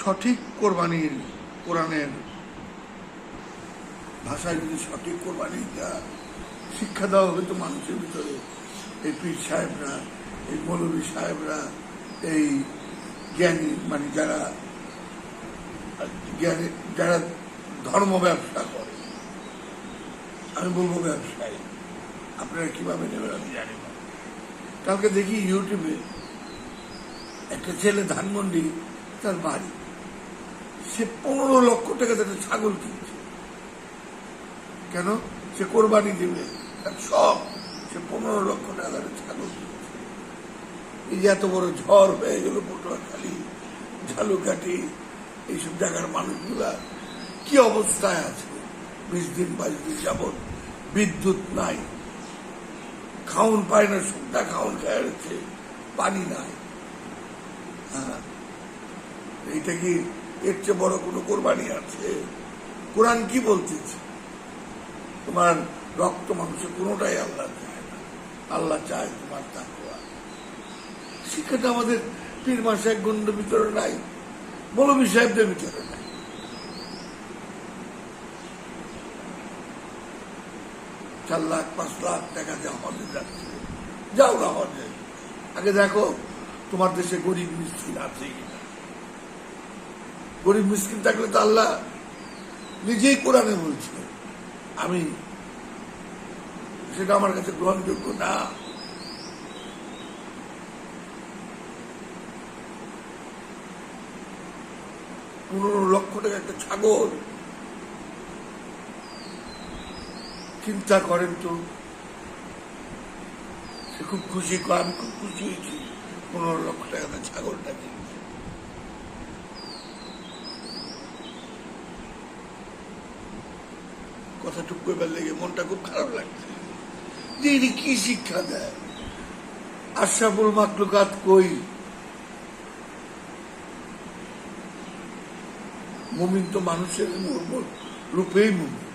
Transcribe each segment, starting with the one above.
সঠিক কোরবানির কোরআনের ভাষায় যদি সঠিক কোরবানি দেওয়া শিক্ষা দেওয়া হয়তো মানুষের ভিতরে। এই পীর সাহেবরা, এই মৌলবী সাহেবরা, এই জ্ঞানী মানে যারা জ্ঞানী, যারা ধর্ম ব্যবসা করে, আমি বলব ব্যবসায়ী। আপনারা কীভাবে নেবেন আমি জানি কালকে দেখি ইউটিউবে একটা ছেলে ধানমন্ডি, তার বাড়ি। সে পনেরো লক্ষ টাকা তাদের ছাগল কিনছে। কেন? সে কোরবানি দেবে। তার সব। সে পনেরো লক্ষ টাকা তাদের ছাগল কিনছে। এই যে এত বড় ঝড় হয়ে গেল পটুয়াখালী ঝালুকাঠি এইসব জায়গার মানুষগুলা কি অবস্থায় আছে? বিশ দিন, বাইশ দিন যাবৎ বিদ্যুৎ নাই। খাউন পায় না, শুকনা খাউন খায় হচ্ছে পানি নাই। হ্যাঁ। এইটা কি এর চেয়ে বড় কোনো কোরবানি আছে? কোরআন কি বলতেছে? তোমার রক্ত মাংস কোনোটাই আল্লাহ চায় না। আল্লাহ চায় তোমার তাকুয়া শিক্ষাটা আমাদের পীর মাসে এক গণ্ড ভিতরে নাই, মৌলবী সাহেবদের ভিতরে নাই। চার লাখ পাঁচ লাখ টাকা দেওয়া হজে যাচ্ছে। যাও না হজে। আগে দেখো, তোমার দেশে গরিব মিসকিন আছে কিনা। গরিব মিসকিন থাকলে তো আল্লাহ নিজেই কোরআনে বলছে। আমি সেটা আমার কাছে গ্রহণযোগ্য না। পনেরো লক্ষ টাকা একটা ছাগল চিন্তা করেন তো। সে খুব খুশি আমি খুব খুশি হয়েছি। পনেরো লক্ষ টাকা দিয়ে ছাগলটা কিনছে। কথা টুক করে লেগে মনটা খুব খারাপ লাগছে। যে এটি কি শিক্ষা দেয়? আশরাফুল মাকলুকাত কই? মুমিন তো মানুষের রূপেই মুমিন।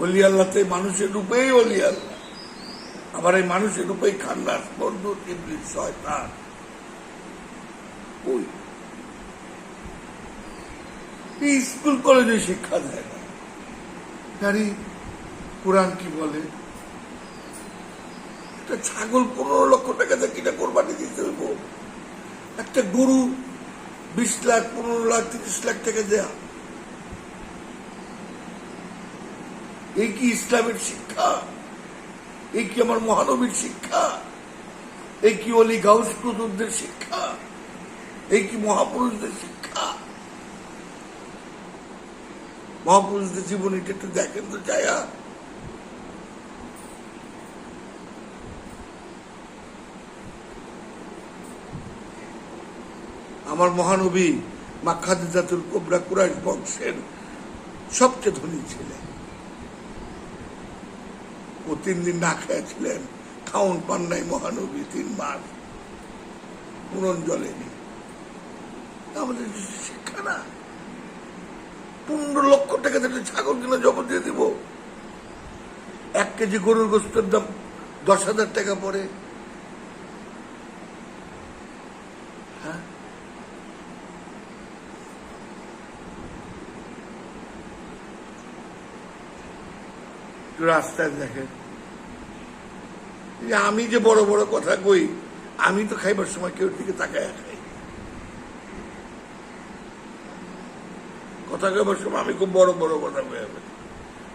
অলি আল্লাহতে মানুষের রূপেই অলি আল্লাহ আবার এই মানুষের রূপেই খান্নাস বন্ধু ইবলিস, শয়তান। ওই স্কুল কলেজে শিক্ষা দেয় না। জানি কোরআন কি বলে? একটা ছাগল পনেরো লক্ষ টাকা দিয়ে কিনা কোরবানি দিতে হইব। একটা গরু বিশ লাখ, পনেরো লাখ, তিরিশ লাখ টাকা দেয়া। এই কি ইসলামের শিক্ষা? এই কি আমার মহানবীর শিক্ষা? এই কি অলি গাউস কুতুবদের শিক্ষা? এই কি মহাপুরুষদের শিক্ষা? মহাপুরুষদের জীবনীটা একটু দেখেন তো যায়া আমার মহানবী মাখাদিজাতুল কোবরা কুরাইশ বংশের সবচেয়ে ধনী ছিলেন। ও তিন দিন না খেয়েছিলেন। খাউন পান নাই মহানবী, তিন মাস। পুরন জলেনি আমাদের শিক্ষা না। পনেরো লক্ষ টাকা দিয়ে ছাগল কিনে জবর দিয়ে দিব। এক কেজি গরুর গোস্তের দাম দশ হাজার টাকা পড়ে। রাস্তায় দেখেন। আমি যে বড় বড় কথা কই, আমি তো খাইবার সময় কেউ দিকে তাকায় খাই। কথা কইবার সময় আমি খুব বড় বড় কথা কই।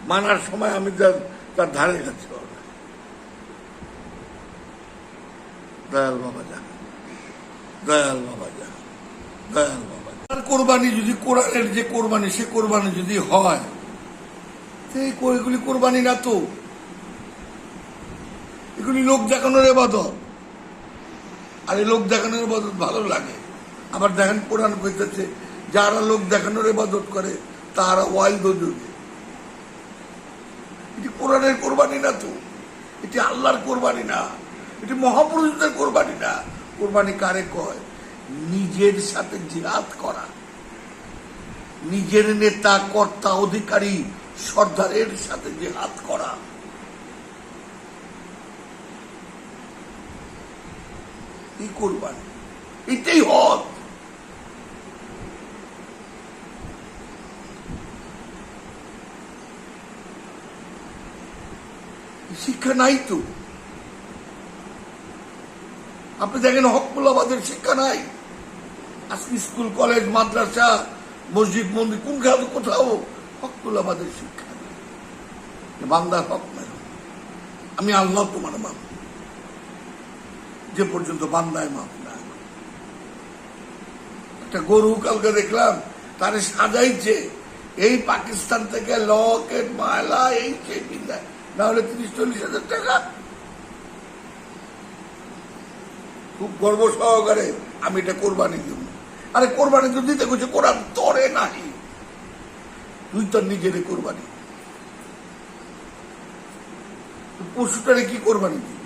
মানার সময় আমি তার তার ধারে কাছে দয়াল বাবা যা দয়াল বাবা যা দয়াল বাবা। কোরবানি যদি কোরআনের যে কোরবানি, সে কোরবানি যদি হয় এই এগুলি কোরবানি না তো? এগুলি লোক দেখানোর এবাদত। আর এই লোক দেখানোর এবাদত ভালো লাগে। আবার দেখেন কোরআন কইতেছে, যারা লোক দেখানোর এবাদত করে, তারা ওয়াইল দোজে এটি কোরআনের কোরবানি না তো? এটি আল্লাহর কোরবানি না। এটি মহাপুরুষদের কোরবানি না। কোরবানি কারে কয়? নিজের সাথে জিহাদ করা। নিজের নেতা, কর্তা, অধিকারী সর্দারের সাথে যে হাত করা। কি কোরবানি? এটাই হক। শিক্ষা নাই তো? আপনি দেখেন হকমুল্লাবাদের শিক্ষা নাই? আজকে স্কুল, কলেজ, মাদ্রাসা, মসজিদ, মন্দির, কোন খাতে কোথাও হকমুল্লাবাদের শিক্ষা বান্দার হক নাই। আমি আল্লাহ তোমার মাপ যে পর্যন্ত বান্দায় মাপ না একটা গরু কালকে দেখলাম, তারে সাজাইছে। এই পাকিস্তান থেকে লকেট মালা এই সেই পিন্দায় না হলে তিরিশ, চল্লিশ হাজার টাকা। খুব গর্ব সহকারে আমি এটা কোরবানি দিব আরে কোরবানি তো দিতে করছে কোরআন তরে নাহি। তুই তার নিজেরে কোরবানি। পশুটারে কি কোরবানি দিবি?